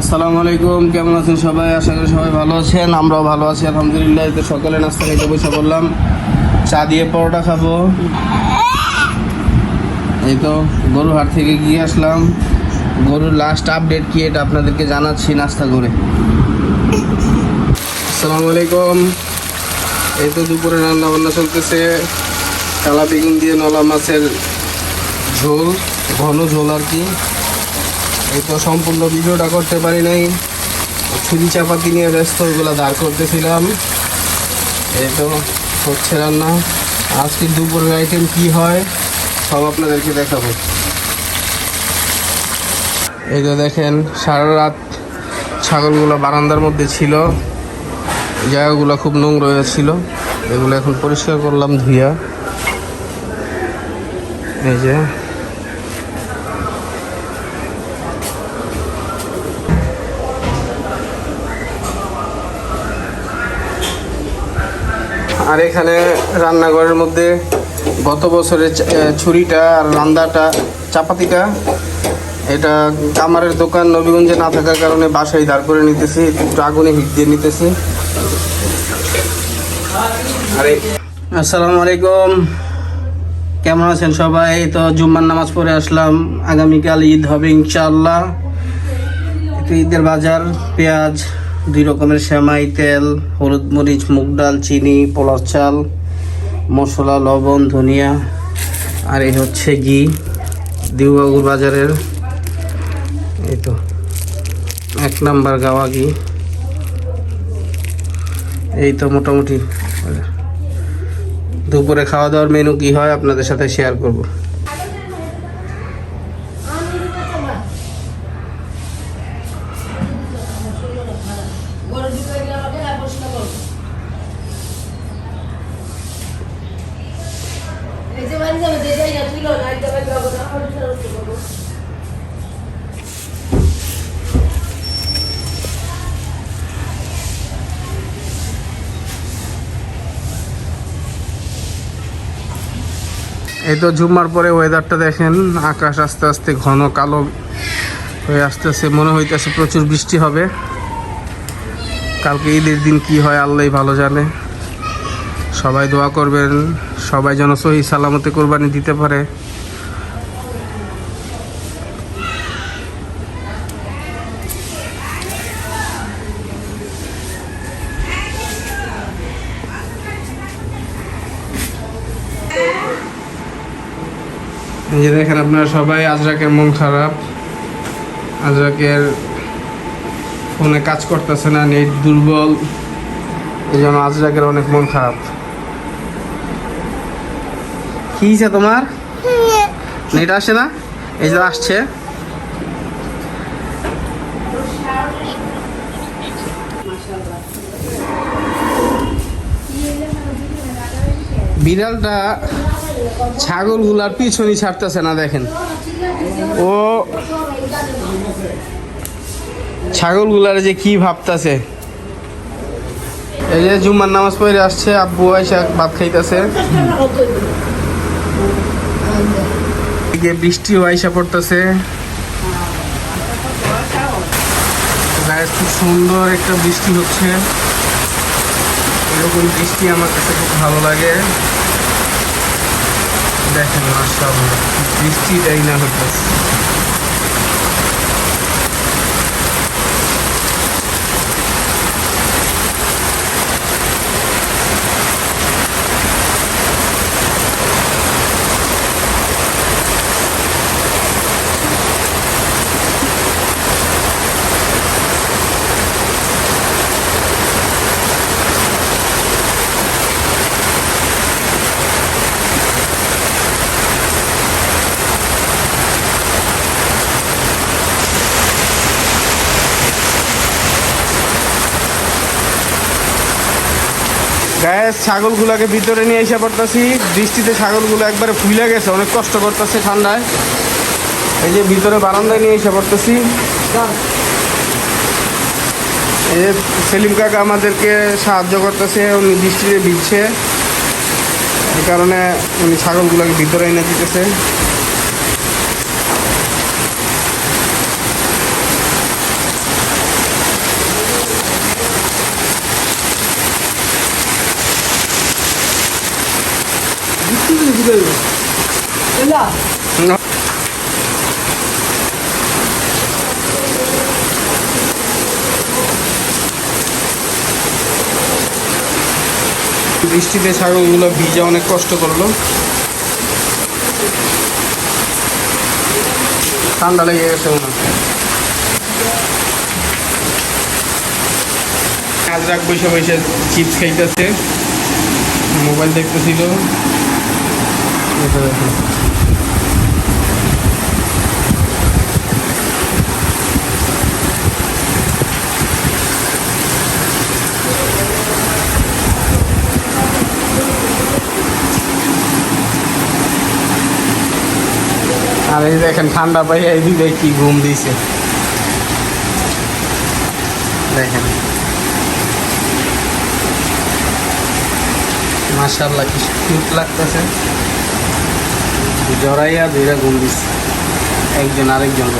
আসসালামু আলাইকুম, কেমন আছেন সবাই? আশা করি সবাই ভালো আছেন, আমরাও ভালো আছি, আলহামদুলিল্লাহ। তো সকালে নাস্তা খেতে বসে বললাম চা দিয়ে পরোটা খাব। এই তো গরুর হাট থেকে গিয়ে আসলাম। গরুর লাস্ট আপডেট কি এটা আপনাদেরকে জানাচ্ছি নাস্তা করে। আসসালামু আলাইকুম। এই তো দুপুরে রান্না বান্না চলতেছে। কালা বেগুন দিয়ে নলা মাছের ঝোল, ঘন ঝোল আর কি। তো সম্পূর্ণ ভিডিওটা করতে পারি নাই। ছুরি চাপাতি নিয়ে ব্যস্ত ওগুলো দাঁড় করতেছিলাম। এই তো হচ্ছে রান্না। আজকে দুপুরের আইটেম কি হয়, সব আপনাদেরকে দেখাবো। এই তো দেখেন, সারা রাত ছাগলগুলো বারান্দার মধ্যে ছিল। জায়গাগুলো খুব নোংরা হয়ে ছিল এগুলো এখন পরিষ্কার করলাম ধুইয়া। এই যে আর এখানে রান্নাঘরের মধ্যে গত বছরের ছুরিটা আর রান্দাটা, চাপাতিটা, এটা কামারের দোকান নবীগঞ্জে না থাকার কারণে বাসায় দাঁড় করে নিতেছি, একটু আগুনে হিট দিয়ে নিতেছি। আরে আসসালামু আলাইকুম। কেমন আছেন সবাই? তো জুম্মার নামাজ পড়ে আসলাম। আগামীকাল ঈদ হবে ইনশাআল্লাহ। ঈদের বাজার, পেঁয়াজ দুই রকমের সেমাই, তেল, হলুদ মরিচ, মুগ ডাল, চিনি পোলার চাল, মশলা, লবণ, ধনিয়া, আর এই হচ্ছে ঘি দিউবাবুর বাজারের, এই তো, এক নাম্বার গাওয়া ঘি। এই তো মোটামুটি, দুপুরে খাওয়া দাওয়ার মেনু কি হয় আপনাদের সাথে শেয়ার করব। এই তো ঝুমার পরে ওয়েদারটা দেখেন, আকাশ আস্তে আস্তে ঘন কালো হয়ে আসতেছে, মনে হইতেছে প্রচুর বৃষ্টি হবে। কালকে ঈদের দিন কি হয়, আল্লাহ ভালো জানে। সবাই দোয়া করবেন, সবাই যেন সহি সালামতে কোরবানি দিতে পারে। যে দেখেন আপনারা সবাই আজরাকের মন খারাপ। আজরাকের ফোনে কাজ করতেছে না, নেট দুর্বল। এই জন্য আজরাকের অনেক মন খারাপ। কি তোমার? নেট আসে না? এই যে আসছে। বিড়ালটা ছাগলগুলার পিছনই ছাড়তেছে না, দেখেন। ও। ছাগলগুলার যে কি ভাবতাছে। এই যে জুম্মার নামাজ পড়ে আসছে, আব্বু আইসা ভাত খাইতেছে। এদিকে বৃষ্টিও আইসা পড়তেছে। খুব সুন্দর একটা বৃষ্টি হচ্ছে। এরকম বৃষ্টি আমার কাছে খুব ভালো লাগে। দেখেন মাশাআল্লাহ বৃষ্টিটাই না হতেছে গায়ে ছাগলগুলোকে ভিতরে নিয়ে এসে পড়তেছি। বৃষ্টিতে ছাগলগুলো একবারে ফুলে গেছে, অনেক কষ্ট করতেছে ঠান্ডায়। এই যে ভিতরে বারান্দায় নিয়ে এসে পড়তেছি। এই যে সেলিম কাকা আমাদেরকে সাহায্য করতেছে, উনি বৃষ্টিতে ভিজছে। এই কারণে উনি ছাগলগুলোকে ভিতরে এনে দিতেছে। বৃষ্টিতে ছাগলগুলো ভিজে অনেক কষ্ট করল ঠান্ডা লেগে গেছে হয়। আজ রাখ বসে বসে চিপস খাইতেছে মোবাইল দেখতেছিল। আর এই দেখেন ঠান্ডা পাই এই দিকে কি ঘুম দিছে। দেখেন। মাশাল্লাহ কি কিউট লাগতেছে। জড়াইয়া দুইটা ঘুম দিছে। একজন আরেকজন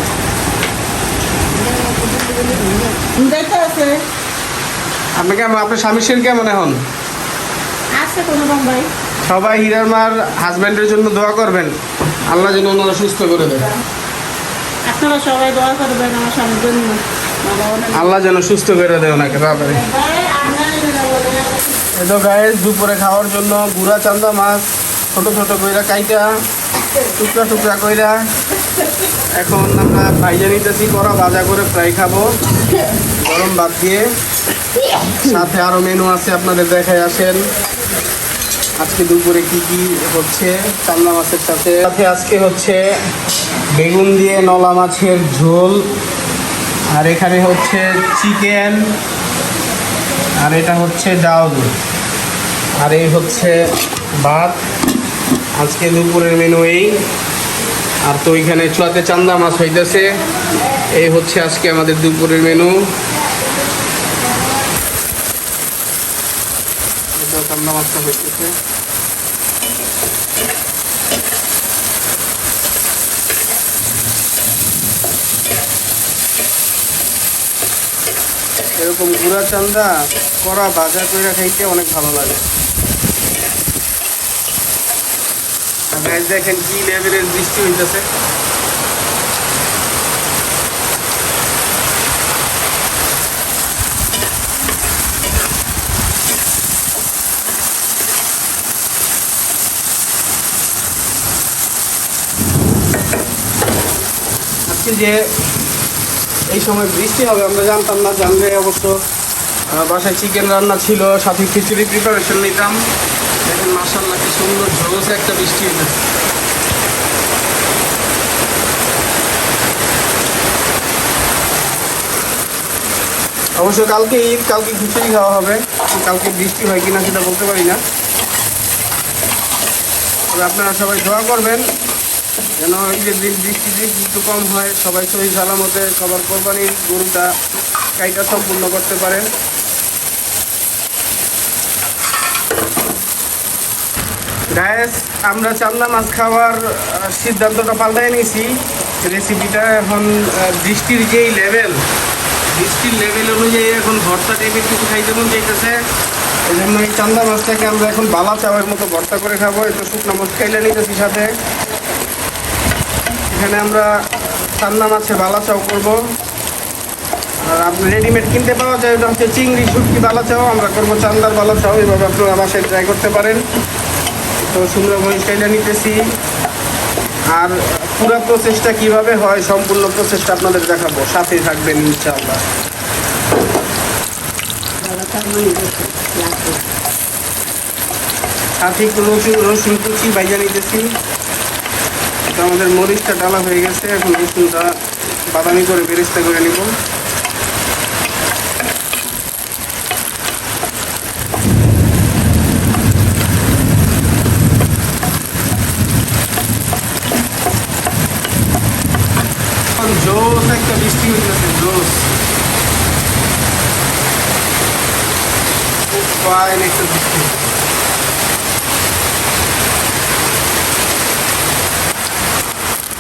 আপনি কেমন আপনার স্বামীর শরীর কেমন এখন? সবাই হিরার মার হাজব্যান্ডের জন্য দোয়া করবেন। আল্লাহ যেন ওনারা সুস্থ করে দেয় আপনারা সবাই দোয়া করবেন আমার স্বামীর জন্য। আল্লাহ যেন সুস্থ করে দেয় ওনাকে তাড়াতাড়ি। ভাই, আপনারা এই তো গায়ে দুপুরে খাওয়ার জন্য গুড়া চান্দা মাছ ছোট ছোট কইরা কাইটা। টুকরা টুকরা কইরা এখন আমরা ভাইজা নিতেছি করা, ভাজা করে ফ্রাই খাব। গরম ভাত দিয়ে। সাথে আরও মেনু আছে, আপনাদের দেখায় আসেন। আজকে দুপুরে কি কি হচ্ছে চান্দা মাছের সাথে। সাথে আজকে হচ্ছে বেগুন দিয়ে নলা মাছের ঝোল। আর এখানে হচ্ছে চিকেন। আর এটা হচ্ছে ডাউল আর এই হচ্ছে ভাত। আজকে দুপুরের মেনু এই। আর তো ওইখানে চুয়াতে চান্দা মাছ হইতেছে। এই হচ্ছে আজকে আমাদের দুপুরের মেনু চান্দা মাছটা হইতেছে। এরকম গুঁড়া চান্দা করা ভাজা করে খাইতে অনেক ভালো লাগে। আর দেখেন কি লেভেলের বৃষ্টি হইতেছে। যে এই সময় বৃষ্টি হবে, আমরা জানতাম না, জানলে অবশ্য বাসায় চিকেন রান্না ছিল, সাথে খিচুড়ি প্রিপারেশন নিতাম। দেখেন মাসাল্লাহ কি সুন্দর ঝলসে একটা বৃষ্টি হয়েছে অবশ্য কালকে ঈদ, কালকে খিচুড়ি খাওয়া হবে। কালকে বৃষ্টি হয় কিনা সেটা বলতে পারি না। তবে আপনারা সবাই দোয়া করবেন, যেন ঈদের দিন বৃষ্টি বৃষ্টি একটু কম হয়, সবাই সহি সালামতে সবার কোরবানির গরুটা কাইটা সম্পূর্ণ করতে পারেন। গায়েস আমরা চান্দা মাছ খাওয়ার সিদ্ধান্তটা পাল্টাই নিয়েছি। রেসিপিটা এখন বৃষ্টির যেই লেভেল বৃষ্টির লেভেল অনুযায়ী এখন ভর্তা টাইপের কিছু খাইতে মন চাইতেছে। এই জন্য এই চান্দা মাছটাকে আমরা এখন বালা চাওয়ার মতো ভর্তা করে খাব, একটু শুকনো মাছ খাইলে নিতেছি সাথে। এখানে আমরা চান্দা মাছে বালা চাও করব। আর আপনি রেডিমেড কিনতে পাওয়া যায়, ওটা হচ্ছে চিংড়ি, শুটকি বালা চাও আমরা করব চান্দার বালা চাও এভাবে আপনারা বাসায় ট্রাই করতে পারেন। তো সুন্দরভাবে স্টাইলে নিতেছি। আর পুরো প্রসেসটা কীভাবে হয়, সম্পূর্ণ প্রসেসটা আপনাদের দেখাবো। সাথে থাকবেন, ইনশাআল্লাহ। সাথে রসুন রসুন কুচি বাইজা নিতেছি। তো আমাদের মরিচটা ডালা হয়ে গেছে, এখন রসুনটা বাদামি করে বেরেস্তা করে নিব এখন জোস একটা বৃষ্টি হইতেছে জোস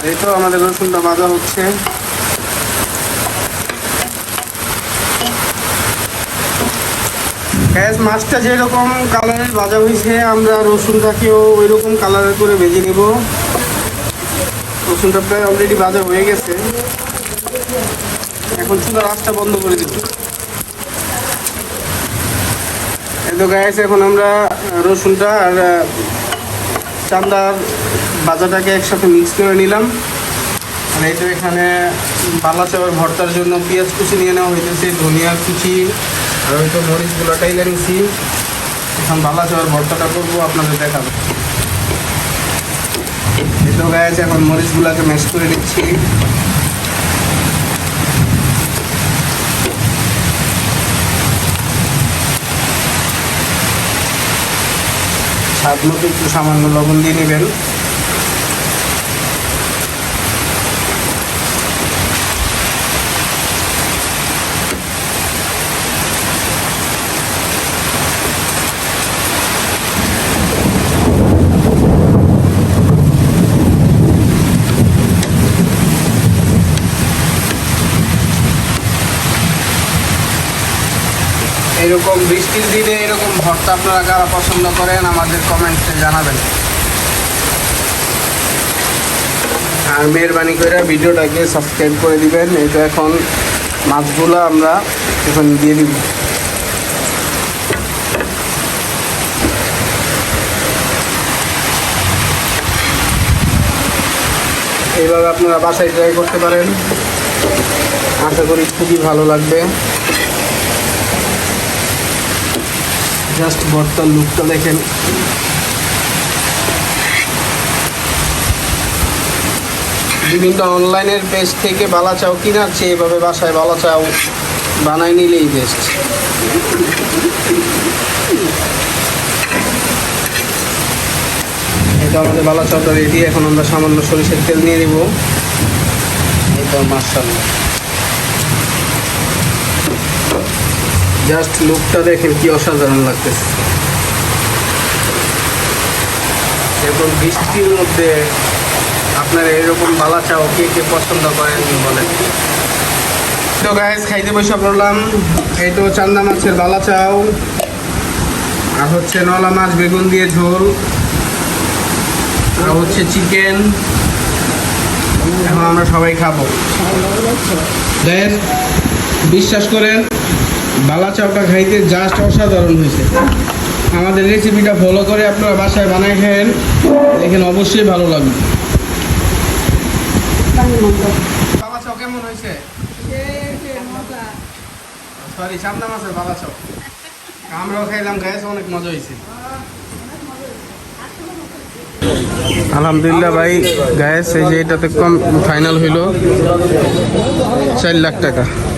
এই তো আমাদের রসুনটা ভাজা হচ্ছে। গ্যাস মাছটা যেরকম কালারের ভাজা হয়েছে, আমরা রসুনটাকেও ওই রকম কালারের করে ভেজে নেব। রসুনটা প্রায় অলরেডি ভাজা হয়ে গেছে। এখন চুলার রাস্তা বন্ধ করে দেব এই তো গ্যাস এখন আমরা রসুনটা আর চান্দার ভাজাটাকে একসাথে মিক্স করে নিলাম। আর এই তো এখানে বালা চাওয়ার ভর্তার জন্য পেঁয়াজ কুচি নিয়ে নেওয়া হইতেছে, ধনিয়া কুচি, আর ওই তো মরিচ গুলাটাই লাগিয়েছি এখন বালা চাওয়ার ভর্তাটা করব, আপনাদের দেখাবো। এই তো গাছ এখন মরিচগুলাকে ম্যাশ করে নিচ্ছি। স্বাদ মতো একটু সামান্য লবণ দিয়ে নেবেন। এরকম বৃষ্টির দিনে এরকম ভর্তা আপনারা কারা পছন্দ করেন, আমাদের কমেন্টসে জানাবেন। আর মেহরবানি করে ভিডিওটাকে সাবস্ক্রাইব করে দিবেন, এটা এখন মাছগুলো আমরা এখন দিয়ে দিব। এইভাবে আপনারা বাসায় ট্রাই করতে পারেন। আশা করি খুবই ভালো লাগবে। জাস্ট ভর্তার লুকটা দেখেন। বিভিন্ন অনলাইনের পেজ থেকে বালা চাও কিনার চেয়ে এভাবে বাসায় বালা চাও বানাই নিলেই বেস্ট এটা আমাদের বালা চাওটা রেডি এখন আমরা সামান্য সরিষার তেল নিয়ে নিব। এটা মার্শাল্লাহ জাস্ট লুকটা দেখেন কি অসাধারণ লাগতেছে। এখন বৃষ্টির মধ্যে আপনারা এরকম বালা চাও কে কে পছন্দ করেন বলেন। তো গাইজ খাইতে বসে পড়লাম এই তো চান্দা মাছের বালা চাও আর হচ্ছে নলা মাছ, বেগুন দিয়ে ঝোল আর হচ্ছে চিকেন এখন আমরা সবাই খাব। দেন বিশ্বাস করেন বালা চাউটা খাইতে জাস্ট অসাধারণ হয়েছে। আমাদের রেসিপিটা ফলো করে আপনারা বাসায় বানায় খেয়েন। দেখেন অবশ্যই ভালো লাগবে। চাও কেমন হয়েছে? সরি মাছের চাও। আমরাও খাইলাম গ্যাস অনেক মজা হয়েছে। আলহামদুলিল্লাহ ভাই গ্যাস এই যে এটাতে কম ফাইনাল হইল। চার লাখ টাকা।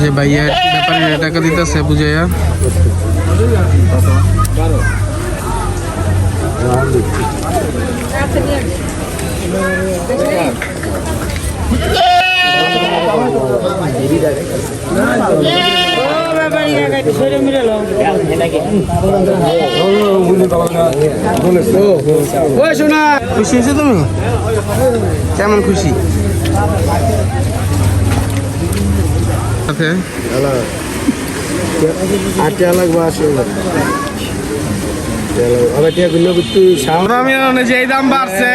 যে ভাইয়া ব্যাপারে টাকা দিতেছে বুঝাইয়া। খুশি হয়েছো তুমি? কেমন খুশি সাথে আটটা লাগবে আসলে আবার টিয়া গুলো একটু দাম বাড়ছে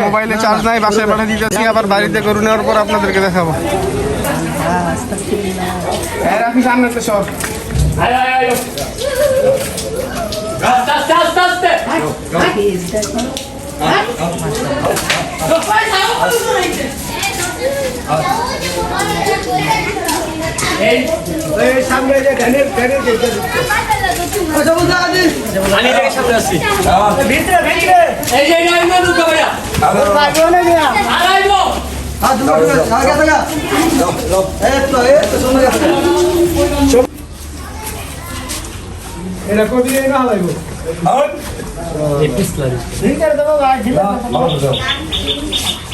মোবাইলে চার্জ নাই বাসায় পাঠিয়ে দিতেছি আবার বাড়িতে করে নেওয়ার পর আপনাদেরকে দেখাবো সামনে সব এটা কবি না হালাইব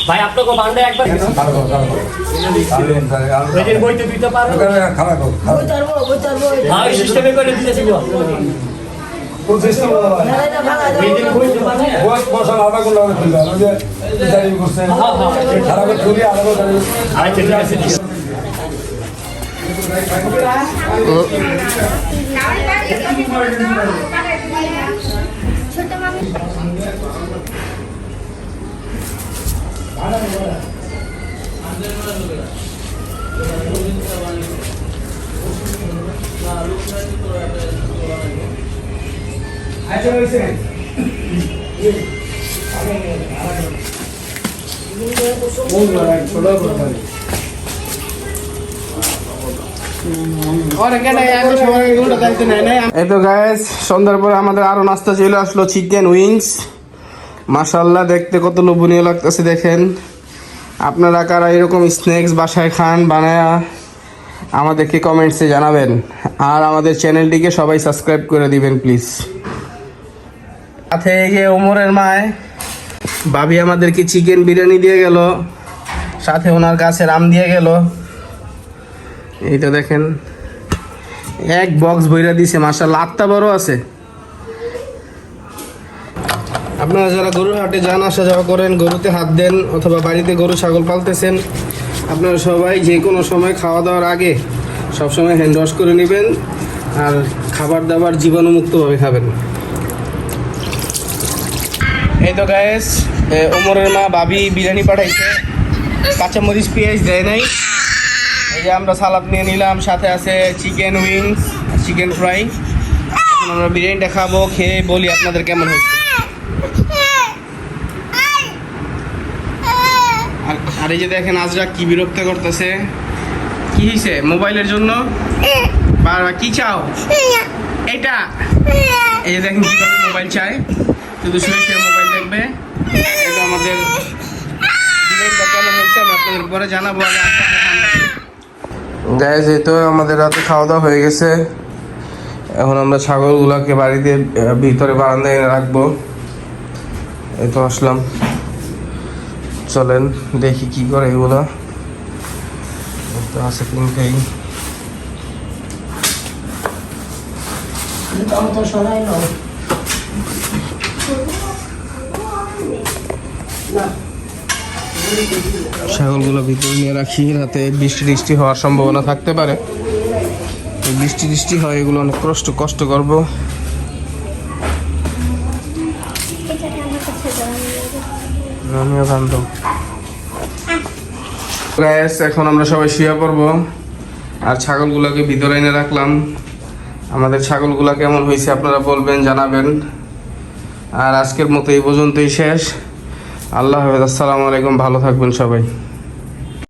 ভাই আপনাকে বান্ডে একবার ওইদিন বইতে দিতে পারব হ্যাঁ সিস্টেমে করে দিতেছি আচ্ছা এই তো গায়েস সন্ধ্যার পরে আমাদের আরও নাস্তা চলে আসলো চিকেন উইংস মাশাল্লাহ দেখতে কত লোভনীয় লাগতেছে, দেখেন। আপনারা কারা এরকম স্ন্যাক্স বাসায় খান, বানায়া আমাদেরকে কমেন্টসে জানাবেন। আর আমাদের চ্যানেলটিকে সবাই সাবস্ক্রাইব করে দিবেন প্লিজ সাথে এই যে ওমরের মায়, ভাবি আমাদেরকে চিকেন বিরিয়ানি দিয়ে গেল। সাথে ওনার কাছে রাম দিয়ে গেল। এই তো দেখেন, এক বক্স বইরা দিছে মার্শাল্লাহ আটটা বড় আছে। আপনারা যারা গরুর হাটে যান, আসা যাওয়া করেন, গরুতে হাত দেন অথবা বাড়িতে গরু, ছাগল পালতেছেন, আপনারা সবাই যে কোনো সময় খাওয়া দাওয়ার আগে সবসময় হ্যান্ড ওয়াশ করে নেবেন আর খাবার দাবার জীবাণুমুক্তভাবে খাবেন। এই তো গায়েস ওমরের মা ভাবি বিরিয়ানি পাঠাইছে। কাঁচামরিচ, পেঁয়াজ দেয় নাই। এই যে আমরা সালাদ নিয়ে নিলাম, সাথে আছে চিকেন উইংস চিকেন ফ্রাই আমরা বিরিয়ানিটা খাব, খেয়ে বলি আপনাদের কেমন হয়েছে। আর- এই যে দেখেন, আজরা কি বিরক্ত করতেছে। কি হয়েছে মোবাইলের জন্য? বারবার, কি চাও? এটা। এই যে দেখেন কীভাবে মোবাইল চায়। শুধু শুয়ে শুয়ে মোবাইল দেখবে এটা আমাদের পরে জানাব আজরাকে এই তো আমাদের রাতে খাওয়া দাওয়া হয়ে গেছে। এখন আমরা ছাগলগুলোকে বাড়িতে ভিতরে বারান্দায় রাখব। এই তো আসলাম। চলেন দেখি কি করে এগুলো। তো আছে তিনটেই ছাগলগুলো ভিতরে নিয়ে রাখি রাতে বৃষ্টি টিষ্টি হওয়ার সম্ভাবনা থাকতে পারে। বৃষ্টি টিষ্টি হয় এগুলো অনেক কষ্ট কষ্ট করব। বান্ধব। গ্যাস এখন আমরা সবাই শুয়ে পড়ব। আর ছাগলগুলোকে ভিতরে এনে রাখলাম। আমাদের ছাগলগুলো কেমন হয়েছে আপনারা বলবেন, জানাবেন। আর আজকের মতো এই পর্যন্তই শেষ। আল্লাহ হাফেজ, আসসালামু আলাইকুম, ভালো থাকবেন সবাই।